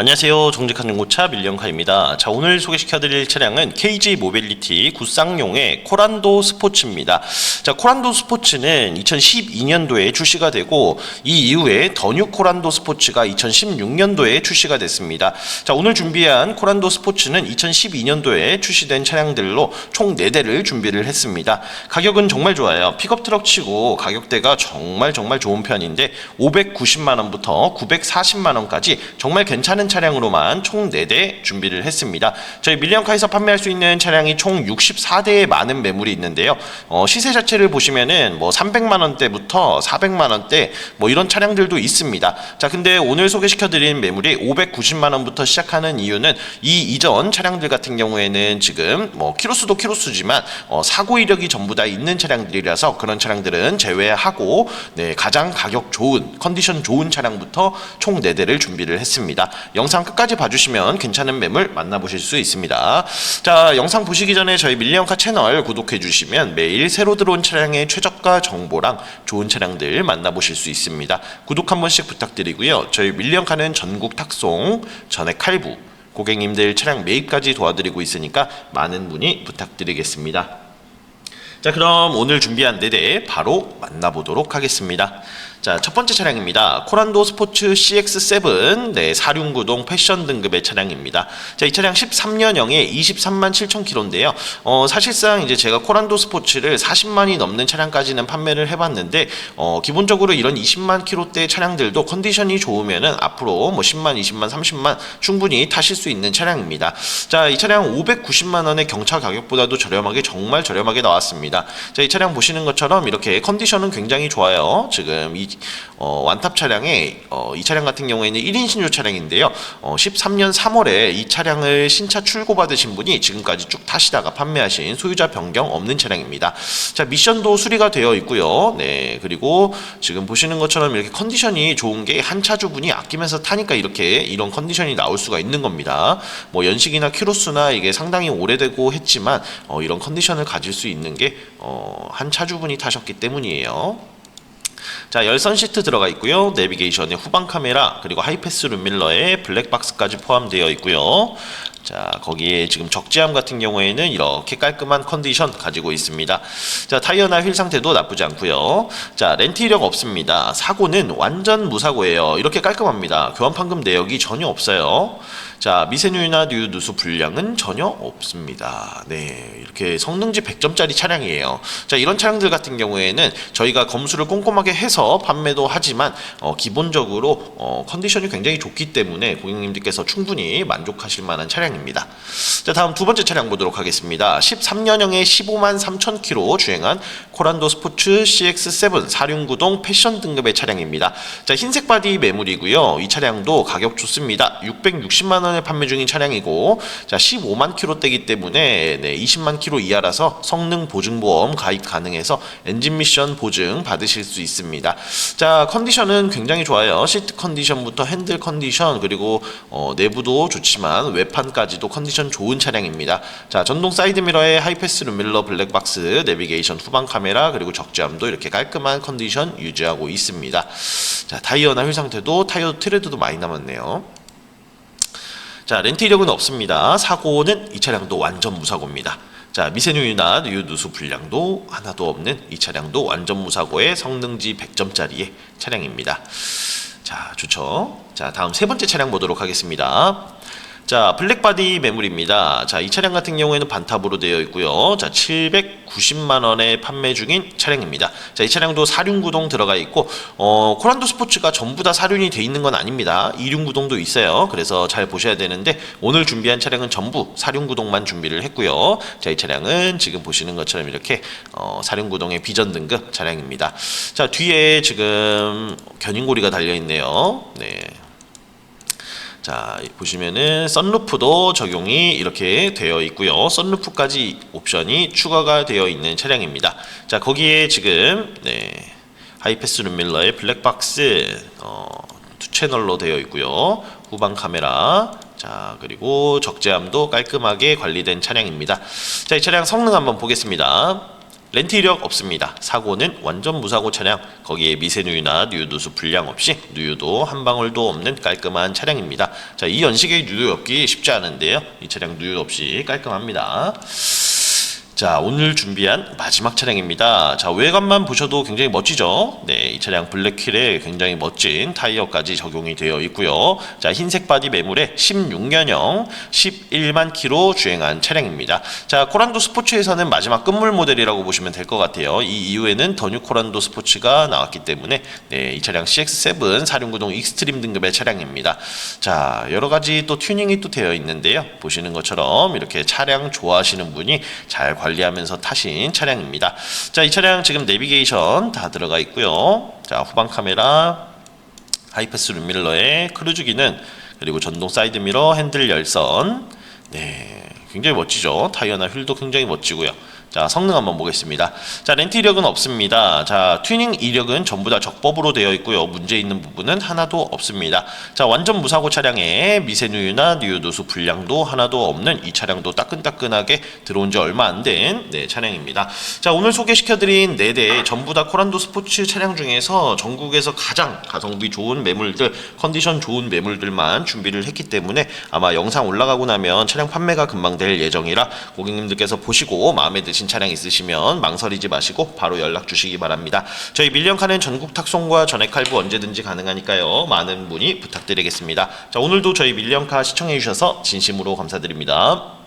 안녕하세요. 정직한 중고차 밀령카입니다. 자, 오늘 소개시켜드릴 차량은 KG 모빌리티 구쌍용의 코란도 스포츠입니다. 자, 코란도 스포츠는 2012년도에 출시가 되고 이 이후에 더뉴 코란도 스포츠가 2016년도에 출시가 됐습니다. 자, 오늘 준비한 코란도 스포츠는 2012년도에 출시된 차량들로 총 4대를 준비를 했습니다. 가격은 정말 좋아요. 픽업 트럭 치고 가격대가 정말 정말 좋은 편인데 590만 원부터 940만 원까지 정말 괜찮은 차량으로만 총 4대 준비를 했습니다. 저희 밀리언카에서 판매할 수 있는 차량이 총 64대의 많은 매물이 있는데요. 어, 시세 자체를 보시면은 뭐 300만 원대부터 400만 원대 뭐 이런 차량들도 있습니다. 자, 근데 오늘 소개시켜 드린 매물이 590만 원부터 시작하는 이유는 이 이전 차량들 같은 경우에는 지금 뭐 키로수도 키로수지만 어, 사고 이력이 전부 다 있는 차량들이라서 그런 차량들은 제외하고 네, 가장 가격 좋은 컨디션 좋은 차량부터 총 4대를 준비를 했습니다. 영상 끝까지 봐주시면 괜찮은 매물 만나보실 수 있습니다. 자, 영상 보시기 전에 저희 밀리언카 채널 구독해 주시면 매일 새로 들어온 차량의 최저가 정보랑 좋은 차량들 만나보실 수 있습니다. 구독 한 번씩 부탁드리고요. 저희 밀리언카는 전국 탁송, 전액 할부, 고객님들 차량 매입까지 도와드리고 있으니까 많은 문의 부탁드리겠습니다. 자, 그럼 오늘 준비한 4대 바로 만나보도록 하겠습니다. 자, 첫 번째 차량입니다. 코란도 스포츠 CX7 네, 469동 패션 등급의 차량입니다. 자, 이 차량 13년형에 23만 7천 킬로인데요. 어, 사실상 이제 제가 코란도 스포츠를 40만이 넘는 차량까지는 판매를 해봤는데 어, 기본적으로 이런 20만 킬로대 차량들도 컨디션이 좋으면은 앞으로 뭐 10만, 20만, 30만 충분히 타실 수 있는 차량입니다. 자, 이 차량 590만 원의 경차 가격보다도 저렴하게 정말 저렴하게 나왔습니다. 자, 이 차량 보시는 것처럼 이렇게 컨디션은 굉장히 좋아요. 지금 이 어, 완탑 차량에 어, 이 차량 같은 경우에는 1인 신유 차량인데요. 어, 13년 3월에 이 차량을 신차 출고 받으신 분이 지금까지 쭉 타시다가 판매하신 소유자 변경 없는 차량입니다. 자, 미션도 수리가 되어 있고요. 네, 그리고 지금 보시는 것처럼 이렇게 컨디션이 좋은 게 한 차주분이 아끼면서 타니까 이렇게 이런 컨디션이 나올 수가 있는 겁니다. 뭐 연식이나 키로수나 이게 상당히 오래되고 했지만 어, 이런 컨디션을 가질 수 있는 게 어, 한 차주분이 타셨기 때문이에요. 자, 열선 시트 들어가 있고요. 내비게이션에 후방 카메라 그리고 하이패스 룸밀러에 블랙박스까지 포함되어 있고요. 자, 거기에 지금 적재함 같은 경우에는 이렇게 깔끔한 컨디션 가지고 있습니다. 자, 타이어나 휠 상태도 나쁘지 않고요. 자, 렌트 이력 없습니다. 사고는 완전 무사고예요. 이렇게 깔끔합니다. 교환 판금 내역이 전혀 없어요. 자, 미세누유나 뉴 누수 불량은 전혀 없습니다. 네, 이렇게 성능지 100점짜리 차량이에요. 자, 이런 차량들 같은 경우에는 저희가 검수를 꼼꼼하게 해서 판매도 하지만 어, 기본적으로 어, 컨디션이 굉장히 좋기 때문에 고객님들께서 충분히 만족하실 만한 차량입니다. 자, 다음 두 번째 차량 보도록 하겠습니다. 13년형에 15만 3천 킬로 주행한 코란도 스포츠 CX7 469동 패션 등급의 차량입니다. 자, 흰색 바디 매물이고요. 이 차량도 가격 좋습니다. 660만 원에 판매 중인 차량이고 자, 15만 킬로대기 때문에 네, 20만 킬로 이하라서 성능 보증 보험 가입 가능해서 엔진 미션 보증 받으실 수 있습니다. 자, 컨디션은 굉장히 좋아요. 시트 컨디션부터 핸들 컨디션 그리고 어, 내부도 좋지만 외판까지 도 컨디션 좋은 차량입니다. 자, 전동 사이드 미러에 하이패스 룸밀러 블랙박스, 내비게이션 후방 카메라 그리고 적재함도 이렇게 깔끔한 컨디션 유지하고 있습니다. 자, 타이어나 휠 상태도 타이어 트레드도 많이 남았네요. 자, 렌트 이력은 없습니다. 사고는 이 차량도 완전 무사고입니다. 자, 미세누유나 유누수 불량도 하나도 없는 이 차량도 완전 무사고의 성능지 100점짜리의 차량입니다. 자, 좋죠. 자, 다음 세 번째 차량 보도록 하겠습니다. 자, 블랙바디 매물입니다. 자, 이 차량 같은 경우에는 반탑으로 되어 있고요. 자, 790만 원에 판매 중인 차량입니다. 자, 이 차량도 사륜 구동 들어가 있고 어, 코란도 스포츠가 전부 다 사륜이 돼 있는 건 아닙니다. 이륜 구동도 있어요. 그래서 잘 보셔야 되는데 오늘 준비한 차량은 전부 사륜 구동만 준비를 했고요. 자, 이 차량은 지금 보시는 것처럼 이렇게 어, 사륜 구동의 비전 등급 차량입니다. 자, 뒤에 지금 견인고리가 달려 있네요. 네. 자 보시면은 썬루프도 적용이 이렇게 되어 있고요. 썬루프까지 옵션이 추가가 되어 있는 차량입니다. 자 거기에 지금 네, 하이패스 룸밀러의 블랙박스 어, 두 채널로 되어 있고요. 후방 카메라 자 그리고 적재함도 깔끔하게 관리된 차량입니다. 자 이 차량 성능 한번 보겠습니다. 렌트 이력 없습니다. 사고는 완전 무사고 차량. 거기에 미세누유나 누유도수 불량 없이 누유도 한 방울도 없는 깔끔한 차량입니다. 자, 이 연식의 누유 없기 쉽지 않은데요. 이 차량 누유 없이 깔끔합니다. 자, 오늘 준비한 마지막 차량입니다. 자, 외관만 보셔도 굉장히 멋지죠? 네, 이 차량 블랙휠에 굉장히 멋진 타이어까지 적용이 되어 있고요. 자, 흰색 바디 매물에 16년형 11만 킬로 주행한 차량입니다. 자, 코란도 스포츠에서는 마지막 끝물 모델이라고 보시면 될 것 같아요. 이 이후에는 더 뉴 코란도 스포츠가 나왔기 때문에 네, 이 차량 CX7 4륜구동 익스트림 등급의 차량입니다. 자, 여러 가지 또 튜닝이 또 되어 있는데요. 보시는 것처럼 이렇게 차량 좋아하시는 분이 잘 관리 하면서 타신 차량입니다. 자, 이 차량 지금 내비게이션 다 들어가 있고요. 자, 후방 카메라, 하이패스 룸밀러에 크루즈 기능, 그리고 전동 사이드 미러, 핸들 열선. 네, 굉장히 멋지죠. 타이어나 휠도 굉장히 멋지고요. 자, 성능 한번 보겠습니다. 자, 렌트 이력은 없습니다. 자, 튜닝 이력은 전부 다 적법으로 되어 있고요. 문제 있는 부분은 하나도 없습니다. 자, 완전 무사고 차량에 미세누유나 누유도수 불량도 하나도 없는 이 차량도 따끈따끈하게 들어온 지 얼마 안 된 네, 차량입니다. 자, 오늘 소개시켜드린 네 대 전부 다 코란도 스포츠 차량 중에서 전국에서 가장 가성비 좋은 매물들, 컨디션 좋은 매물들만 준비를 했기 때문에 아마 영상 올라가고 나면 차량 판매가 금방 될 예정이라 고객님들께서 보시고 마음에 드신 차량 있으시면 망설이지 마시고 바로 연락 주시기 바랍니다. 저희 밀리언카는 전국 탁송과 전액 할부 언제든지 가능하니까요. 많은 문의 부탁드리겠습니다. 자, 오늘도 저희 밀리언카 시청해 주셔서 진심으로 감사드립니다.